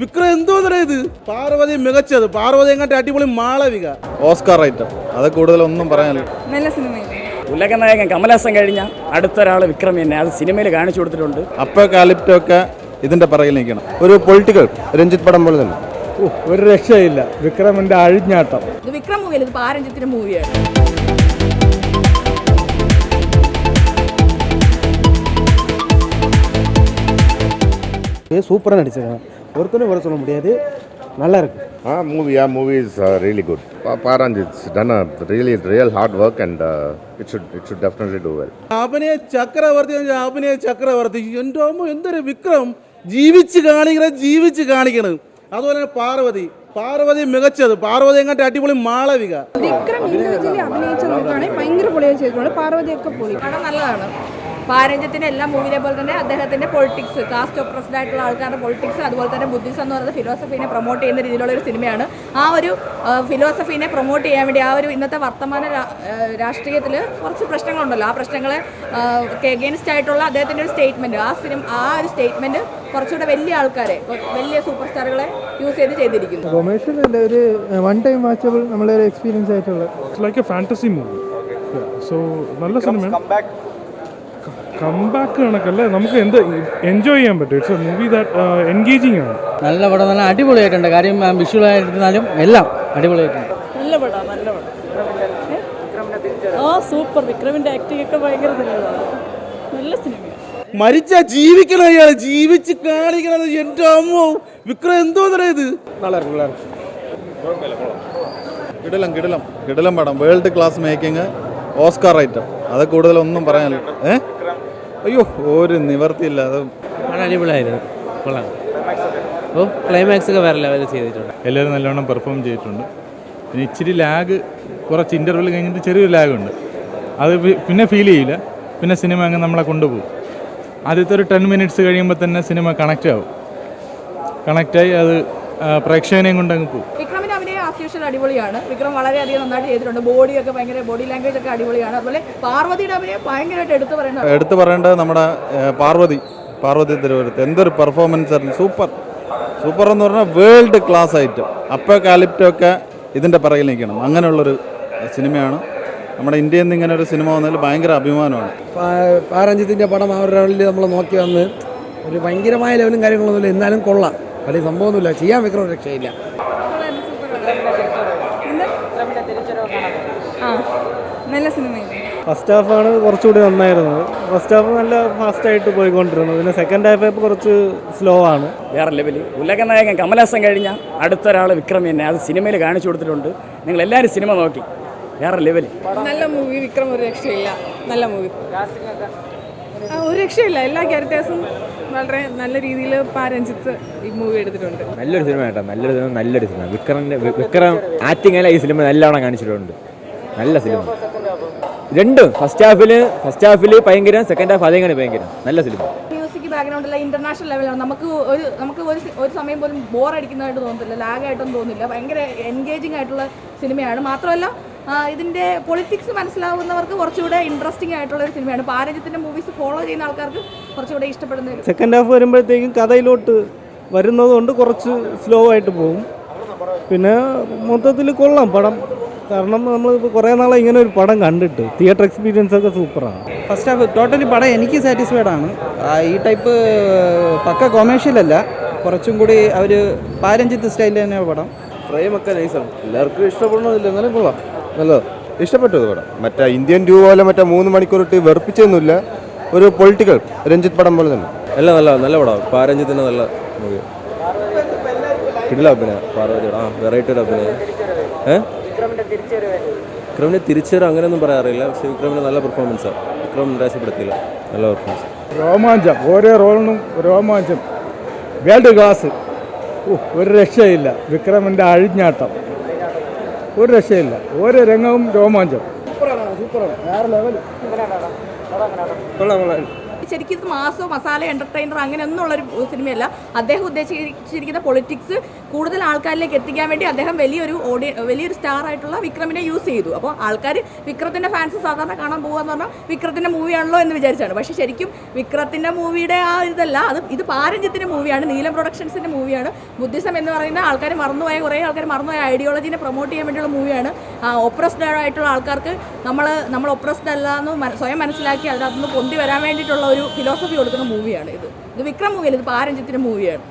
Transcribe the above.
വിക്രം എന്തോ ഇത്? പാർവതി മികച്ചത്. പാർവതി എങ്ങാട്ട് അടിപൊളി മാളവിക. ഓസ്കാർ റൈറ്റർ അത് കൂടുതലൊന്നും പറയാനില്ല നല്ല സിനിമയില്ല ഉലകനായകൻ കമലഹാസൻ കഴിഞ്ഞ അടുത്തൊരാൾ വിക്രം തന്നെ. അത് സിനിമയിൽ കാണിച്ചു കൊടുത്തിട്ടുണ്ട്. അപ്പൊ കാലിപ്റ്റൊക്കെ ഇതിന്റെ പറയിൽ നിൽക്കണം. ഒരു പൊളിറ്റിക്കൽ. രഞ്ജിത്ത് പടം പോലെ തന്നെ. ഒരു രക്ഷയില്ല. വിക്രമിന്റെ അഴിഞ്ഞാട്ടം. ഇത് വിക്രം മൂവിയല്ല ഇത് പാരഞ്ചത്തിന്റെ മൂവിയാണ് சூப்பராக நடிச்சிருக்காங்க ஒருத்தரும் வர சொல்ல முடியாது நல்லா இருக்கு Ah, movie, yeah, movie is uh, really good. Pa- Paranjit's done a really, real hard work, and uh, it should, it should definitely do well. അഭിനയ ചക്രവർത്തി എന്ന് വെച്ചാൽ അഭിനയ ചക്രവർത്തി എൻ്റെ അമ്മ എന്തൊരു വിക്രം ജീവിച്ച് കാണിക്കണ ജീവിച്ച് കാണിക്കണത് അതുപോലെ തന്നെ പാർവതി പാർവതി മികച്ചത് പാർവതി എങ്ങാട്ട് അടിപൊളി മാളവിക വിക്രം ഇൻഡിവിജ്വലി അഭിനയിച്ച നോക്കുകയാണെങ്കിൽ ഭയങ്കര പൊളിയായി ചെയ്തിട്ടുണ്ട് പാർവതിയൊക്കെ പൊളി പടം നല്ലതാണ് പാരഞ്ചത്തിന്റെ എല്ലാ മൂവിനെ പോലെ തന്നെ അദ്ദേഹത്തിന്റെ പൊളിറ്റിക്സ് കാസ്റ്റ് ഓപ്പറസ്ഡ് ആയിട്ടുള്ള ആൾക്കാരുടെ പൊളിറ്റിക്സ് അതുപോലെ തന്നെ ബുദ്ധിസം എന്ന് പറയുന്ന ഫിലോസഫീനെ പ്രൊമോട്ട് ചെയ്യുന്ന രീതിയിലുള്ള ഒരു സിനിമയാണ്. ആ ഒരു ഫിലോസഫീനെ പ്രൊമോട്ട് ചെയ്യാൻ വേണ്ടി ആ ഒരു ഇന്നത്തെ വർത്തമാന രാഷ്ട്രീയത്തിൽ കുറച്ച് പ്രശ്നങ്ങളുണ്ടല്ലോ. ആ പ്രശ്നങ്ങളെ എഗെയിൻസ്റ്റ് ആയിട്ടുള്ള അദ്ദേഹത്തിന്റെ ഒരു സ്റ്റേറ്റ്മെന്റ് ആ സിനിമ ആ ഒരു സ്റ്റേറ്റ്മെന്റ് കുറച്ചുകൂടെ വലിയ ആൾക്കാരെ വലിയ സൂപ്പർ സ്റ്റാറുകളെ യൂസ് ചെയ്ത് ചെയ്തിരിക്കുന്നു. കൊമേഴ്ഷ്യൽ ഒരു വൺ ടൈം വാച്ചബിൾ നമ്മളൊരു എക്സ്പീരിയൻസ് ആയിട്ടുള്ള like a fantasy movie so നല്ല സിനിമയാണ് കംബാക്ക് കണക്കല്ലേ? നമുക്ക് എന്ത് എൻജോയ് ചെയ്യാൻ പറ്റും? It's a movie that engaging ആണ്. നല്ല പടം നല്ല അടിപൊളിയായിട്ടുണ്ട്. കാര്യം വിഷ്വലായിരുന്നാലും എല്ലാം അടിപൊളിയായിട്ടുണ്ട്. നല്ല പടം നല്ല പടം. ആ സൂപ്പർ. വിക്രമിന്റെ ആക്ടിംഗ് ഒക്കെ ഭയങ്കര നല്ലതാണ് നല്ല സിനിമയാണ് മരിച്ച ജീവിക്കണ അയാൾ ജീവിച്ച് കാണിക്കണത് എന്റെ അമ്മോ. വിക്രം എന്തോ ഇത്? കിടലം കിടലം. കിടലം പടം. World class making Oscar item അത് കൂടുതലൊന്നും പറയാനില്ല. ഏ? അയ്യോ ഒരു നിവർത്തിയില്ല അത്. വളരെ അടിപൊളിയായിരുന്നു. കൊള്ളാം. ഓ ക്ലൈമാക്സ് ഒക്കെ വേറെ ലെവലിൽ ചെയ്തിട്ടുണ്ട്. എല്ലാവരും നല്ലോണം പെർഫോം ചെയ്തിട്ടുണ്ട്. പിന്നെ ഇച്ചിരി ലാഗ് കുറച്ച് ഇന്റർവെൽ കഴിഞ്ഞിട്ട് ചെറിയൊരു ലാഗുണ്ട് അത് പിന്നെ ഫീൽ ചെയ്യില്ല. പിന്നെ സിനിമ അങ്ങ് നമ്മളെ കൊണ്ടുപോകും. ആദ്യത്തെ ഒരു ടെൻ മിനിറ്റ്സ് കഴിയുമ്പോൾ തന്നെ സിനിമ കണക്റ്റ് ആവും. കണക്റ്റായി അത് പ്രേക്ഷകനെയും കൊണ്ട് അങ്ങ് പോകും ആസ് യൂഷ്വൽ അടിപൊളിയാണ്. വിക്രം വളരെയധികം നന്നായിട്ട് ചെയ്തിട്ടുണ്ട്. ബോഡിയൊക്കെ ഭയങ്കര ബോഡി ലാംഗ്വേജ് ഒക്കെ അടിപൊളിയാണ്. അതുപോലെ പാർവതിയുടെ അഭിനയം ഭയങ്കരമായിട്ട് എടുത്തു പറയുന്നത് എടുത്തു പറയേണ്ടത് നമ്മുടെ പാർവതി. പാർവതി തിരുവനന്തപുരത്ത്. എന്തൊരു പെർഫോമൻസ് ആയിരുന്നു. സൂപ്പർ. സൂപ്പർ എന്ന് പറഞ്ഞാൽ വേൾഡ് ക്ലാസ് ഐറ്റം അപ്പോൾ കാലിപ്റ്റൊക്കെ ഇതിന്റെ പിറകിൽ നിൽക്കണം. അങ്ങനെയുള്ളൊരു സിനിമയാണ്. നമ്മുടെ ഇന്ത്യയിൽ നിന്ന് ഇങ്ങനെ ഒരു സിനിമ വന്നതിൽ ഭയങ്കര അഭിമാനമാണ്. പാരഞ്ജിത്തിന്റെ പടം ആ ഒരു ലെവലിൽ നമ്മൾ നോക്കി വന്ന് ഒരു ഭയങ്കരമായ ലെവലും കാര്യങ്ങളൊന്നുമില്ല. എന്നാലും കൊള്ളാം. അല്ലെങ്കിൽ സംഭവമൊന്നുമില്ല. ചെയ്യാൻ വിക്രം രക്ഷയില്ല. ആ നല്ല സിനിമയായിരുന്നു ഫസ്റ്റ് ഹാഫാണ് കുറച്ചുകൂടി നന്നായിരുന്നത്. ഫസ്റ്റ് ഹാഫ് നല്ല ഫാസ്റ്റായിട്ട് പോയിക്കൊണ്ടിരുന്നു. പിന്നെ സെക്കൻഡ് ഹാഫ് കുറച്ച് സ്ലോ ആണ്. വേറെ ലെവൽ ഉലകനായകൻ കമലഹാസൻ കഴിഞ്ഞ അടുത്തൊരാൾ വിക്രം തന്നെ അത് സിനിമയിൽ കാണിച്ചു കൊടുത്തിട്ടുണ്ട്. നിങ്ങൾ എല്ലാവരും സിനിമ നോക്കി. വേറെ ലെവൽ നല്ല മൂവി വിക്രം ഒരു രക്ഷയില്ല. നല്ല മൂവി ഒരു രക്ഷയില്ല. എല്ലാ ക്യാരക്ടേഴ്സും വളരെ നല്ല രീതിയിൽ പാരഞ്ചിത്ത് ഈ മൂവി എടുത്തിട്ടുണ്ട്. നല്ലൊരു സിനിമ കേട്ടോ. നല്ലൊരു സിനിമ നല്ലൊരു സിനിമ വിക്രമിന്റെ വിക്രം ആക്ടിങ് അല്ല ഈ സിനിമ നല്ലവണ്ണം കാണിച്ചിട്ടുണ്ട്. നല്ല സിനിമ രണ്ടും ഫസ്റ്റ് ഹാഫിൽ ഫസ്റ്റ് ഹാഫിൽ ഭയങ്കര സെക്കൻഡ് ഹാഫ് അതേങ്ങനെ ഭയങ്കര. നല്ല സിനിമ മ്യൂസിക് ബാക്ക്ഗ്രൗണ്ട് എല്ലാം ഇന്റർനാഷണൽ ലെവലാണ് നമുക്ക് ഒരു നമുക്ക് ഒരു ഒരു സമയം പോലും ബോർ അടിക്കുന്നതായിട്ട് തോന്നുന്നില്ല ലാഗായിട്ടൊന്നും തോന്നുന്നില്ല. തോന്നില്ല ഭയങ്കര എൻഗേജിങ് ആയിട്ടുള്ള സിനിമയാണ് മാത്രമല്ല ആ, ഇതിന്റെ പൊളിറ്റിക്സ് മനസ്സിലാവുന്നവർക്ക് കുറച്ചുകൂടെ ഇൻട്രസ്റ്റിംഗ് ആയിട്ടുള്ള ഒരു സിനിമയാണ് പാരഞ്ചത്തിന്റെ മൂവീസ് ഫോളോ ചെയ്യുന്ന ആൾക്കാർക്ക് കുറച്ചുകൂടെ ഇഷ്ടപ്പെടുന്ന ഒരു സെക്കൻഡ് ഹാഫ് വരുമ്പോഴത്തേക്കും കഥയിലോട്ട് വരുന്നതുകൊണ്ട് കുറച്ച് സ്ലോ ആയിട്ട് പോകും. പിന്നെ മൊത്തത്തിൽ കൊള്ളാം പടം. കാരണം നമ്മൾ കുറേ നാളെ ഇങ്ങനെ ഒരു പടം കണ്ടിട്ട്. തിയേറ്റർ എക്സ്പീരിയൻസ് ഒക്കെ സൂപ്പറാണ് ഫസ്റ്റ് ഹാഫ് ടോട്ടലി പടം എനിക്ക് സാറ്റിസ്ഫൈഡ് ആണ്. ഈ ടൈപ്പ് പക്ക കൊമേഴ്ഷ്യൽ അല്ല. കുറച്ചും കൂടി അവർ പാരഞ്ചിത്ത് സ്റ്റൈലിൽ തന്നെ പടം. ഫ്രെയിമൊക്കെ നൈസാണ് എല്ലാവർക്കും ഇഷ്ടപ്പെടണമെന്നില്ല എന്നാലും കൊള്ളാം. നല്ലത് ഇഷ്ടപ്പെട്ടു ഇത് പടം. മറ്റേ ഇന്ത്യൻ രൂപ പോലെ മറ്റേ മൂന്ന് മണിക്കൂർ ഇട്ട് വെറുപ്പിച്ചൊന്നുമില്ല. ഒരു പൊളിറ്റിക്കൽ രഞ്ജിത്ത് പടം പോലെ തന്നെ. എല്ലാം നല്ല നല്ല പടം. പാരഞ്ജിത്തിന്റെ നല്ല മൂവി കിടില അഭിനയ. പാർവതിയുടെ ആ വെറൈറ്റി ഒരു അഭിനയം. ഏ? വിക്രമിന് തിരിച്ചുവരും അങ്ങനെയൊന്നും പറയാറില്ല. പക്ഷെ വിക്രമിന് നല്ല പെർഫോമൻസാണ് വിക്രം നിരാശപ്പെടുത്തിയില്ല. നല്ല പെർഫോമൻസ് രോമാഞ്ചം. ഓരോ റോളിനും രോമാഞ്ചം. വേൾഡ് ക്ലാസ് ഒരു രക്ഷയില്ല. വിക്രമിന്റെ അഴിഞ്ഞാട്ടം. ഒരു രക്ഷയില്ല. ഓരോ രംഗവും രോമാഞ്ചം. സൂപ്പറാണ് സൂപ്പറാണ്. വേറെ ലെവൽ കൊള്ളാം കൊള്ളാം. ശരിക്കും ഇത് മാസോ മസാല എന്റർടൈനർ അങ്ങനെ ഒന്നുമുള്ളൊരു സിനിമയല്ല. അദ്ദേഹം ഉദ്ദേശിച്ചിരിക്കുന്ന പൊളിറ്റിക്സ് കൂടുതൽ ആൾക്കാരിലേക്ക് എത്തിക്കാൻ വേണ്ടി അദ്ദേഹം വലിയൊരു ഓഡിയ വലിയൊരു സ്റ്റാർ ആയിട്ടുള്ള വിക്രമിനെ യൂസ് ചെയ്തു. അപ്പോൾ ആൾക്കാർ വിക്രത്തിന്റെ ഫാൻസ് സാധാരണ കാണാൻ പോകുകയെന്ന് പറഞ്ഞാൽ വിക്രത്തിന്റെ മൂവിയാണല്ലോ എന്ന് വിചാരിച്ചാണ്. പക്ഷേ ശരിക്കും വിക്രത്തിന്റെ മൂവിയുടെ ആ ഇതല്ല അത് ഇത് പാരഞ്ജത്തിന്റെ മൂവിയാണ് നീലം പ്രൊഡക്ഷൻസിന്റെ മൂവിയാണ് ബുദ്ധിസം എന്ന് പറയുന്ന ആൾക്കാർ മറന്നുപോയ കുറേ ആൾക്കാർ മറന്നുപോയ ഐഡിയോളജീനെ പ്രൊമോട്ട് ചെയ്യാൻ വേണ്ടിയുള്ള മൂവിയാണ് ഒപ്രസ്ഡ് ആയിട്ടുള്ള ആൾക്കാർക്ക് നമ്മൾ നമ്മൾ ഒപ്രസ്ഡ് അല്ല എന്ന് സ്വയം മനസ്സിലാക്കി അതിനകത്തുനിന്ന് പൊന്തി വരാൻ വേണ്ടിയിട്ടുള്ള ഒരു ഫിലോസഫി കൊടുക്കുന്ന മൂവിയാണ് ഇത്. ഇത് വിക്രം മൂവിയല്ല ഇത് പാരഞ്ജിത്തിന്റെ മൂവിയാണ്